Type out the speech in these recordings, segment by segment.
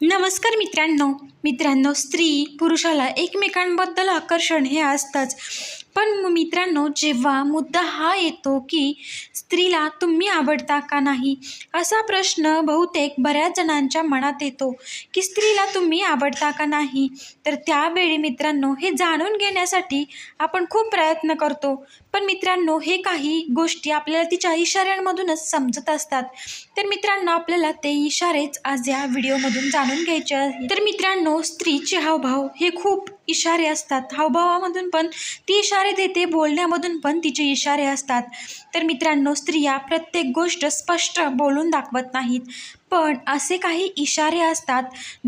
नमस्कार मित्रांनो. मित्रांनो स्त्री पुरुषाला एकमेकांबद्दल आकर्षण हे असतंच. पण मित्रांनो जेव्हा मुद्दा हा येतो की स्त्रीला तुम्ही आवडता का नाही असा प्रश्न बहुतेक बऱ्याच जणांच्या मनात येतो की स्त्रीला तुम्ही आवडता का नाही. तर त्यावेळी मित्रांनो हे जाणून घेण्यासाठी आपण खूप प्रयत्न करतो. पण मित्रांनो हे काही गोष्टी आपल्याला तिच्या इशाऱ्यांमधूनच समजत असतात. तर मित्रांनो आपल्याला ते इशारेच आज या व्हिडिओमधून जाणून घ्यायचे तर मित्रांनो स्त्रीचे हावभाव हे खूप इशारे असतात. हावभावामधून पण ती इशारे देते बोलण्यामधून पण तिचे इशारे असतात. तर मित्रांनो स्त्रिया प्रत्येक गोष्ट स्पष्ट बोलून दाखवत नाहीत. पण असे काही इशारे असतात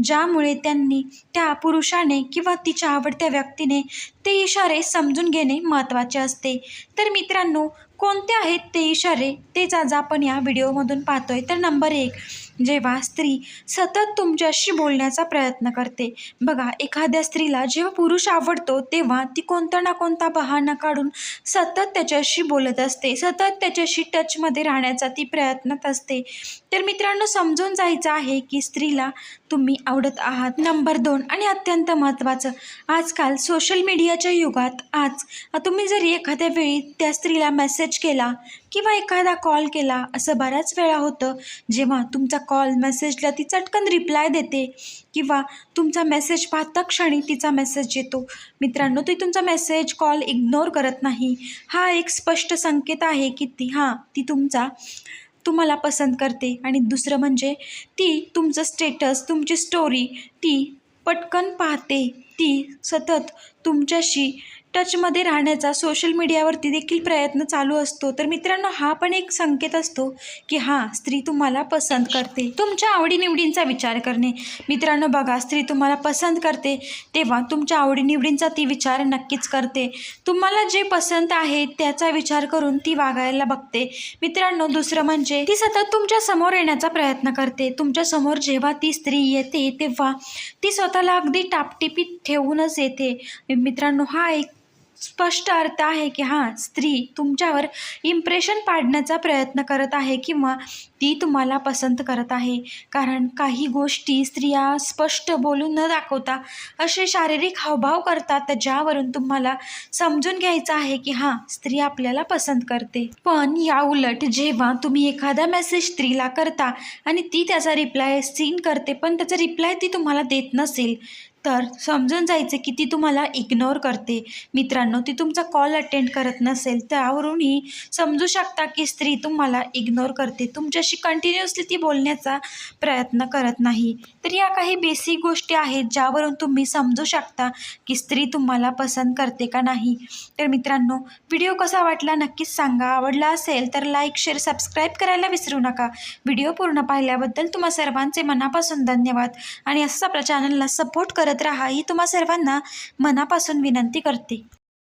ज्यामुळे त्यांनी त्या पुरुषाने किंवा तिच्या आवडत्या व्यक्तीने ते इशारे समजून घेणे महत्त्वाचे असते. तर मित्रांनो कोणते आहेत ते इशारे? तेच आज आपण या व्हिडिओमधून पाहतोय. तर नंबर एक जेव्हा स्त्री सतत तुमच्याशी बोलण्याचा प्रयत्न करते. बघा एखाद्या स्त्रीला जेव्हा पुरुष आवडतो तेव्हा ती कोणता ना कोणता बहाणा काढून सतत त्याच्याशी बोलत असते. सतत त्याच्याशी टचमध्ये राहण्याचा ती प्रयत्नात असते. तर मित्रांनो सम समजून जायचं आहे की स्त्रीला तुम्ही आवडत आहात. नंबर दोन आणि अत्यंत महत्त्वाचं आजकाल सोशल मीडियाच्या युगात आज तुम्ही जरी एखाद्या वेळी त्या स्त्रीला मेसेज केला किंवा एखादा कॉल केला असं बऱ्याच वेळा होतं जेव्हा तुमचा कॉल मेसेजला ती चटकन रिप्लाय देते किंवा तुमचा मेसेज पाहता क्षणी तिचा मेसेज येतो. मित्रांनो ती तुमचा मेसेज कॉल इग्नोर करत नाही. हा एक स्पष्ट संकेत आहे की ती हां ती तुमचा तुम्हाला पसंत करते. आणि दुसरं म्हणजे ती तुमचं स्टेटस तुमची स्टोरी ती पटकन पाहते. ती सतत तुमच्याशी टचमध्ये राहण्याचा सोशल मीडियावरती देखील प्रयत्न चालू असतो. तर मित्रांनो हा पण एक संकेत असतो की हां स्त्री तुम्हाला पसंत करते. तुमच्या आवडीनिवडींचा विचार करणे. मित्रांनो बघा स्त्री तुम्हाला पसंत करते तेव्हा तुमच्या आवडीनिवडींचा ती विचार नक्कीच करते. तुम्हाला जे पसंत आहे त्याचा विचार करून ती वागायला बघते. मित्रांनो दुसरं म्हणजे ती सतत तुमच्यासमोर येण्याचा प्रयत्न करते. तुमच्यासमोर जेव्हा ती स्त्री येते तेव्हा ती स्वतःला अगदी टापटिपीत ठेवूनच येते. मित्रांनो हा एक स्पष्ट अर्थ आहे की हां स्त्री तुमच्यावर इम्प्रेशन पाडण्याचा प्रयत्न करत आहे किंवा ती तुम्हाला पसंत करत आहे. कारण काही गोष्टी स्त्रिया स्पष्ट बोलून न दाखवता असे शारीरिक हावभाव करतात ज्यावरून तुम्हाला समजून घ्यायचं आहे की हां स्त्री आपल्याला पसंत करते. पण या उलट जेव्हा तुम्ही एखादा मेसेज स्त्रीला करता आणि ती त्याचा रिप्लाय सीन करते पण त्याचा रिप्लाय ती तुम्हाला देत नसेल तर समजून जायचं की ती तुम्हाला इग्नोर करते. मित्रांनो ती तुमचा कॉल अटेंड करत नसेल त्यावरूनही समजू शकता की स्त्री तुम्हाला इग्नोर करते. तुमच्याशी कंटिन्युअसली ती बोलण्याचा प्रयत्न करत नाही. तर या काही बेसिक गोष्टी आहेत ज्यावरून तुम्ही समजू शकता की स्त्री तुम्हाला पसंत करते का नाही. तर मित्रांनो व्हिडिओ कसा वाटला नक्कीच सांगा. आवडला असेल तर लाईक शेअर सबस्क्राईब करायला विसरू नका. व्हिडिओ पूर्ण पाहिल्याबद्दल तुम्हा सर्वांचे मनापासून धन्यवाद. आणि असंच आपल्या चॅनलला सपोर्ट करत राहा ही तुम्हा सर्वांना मनापासून विनंती करते.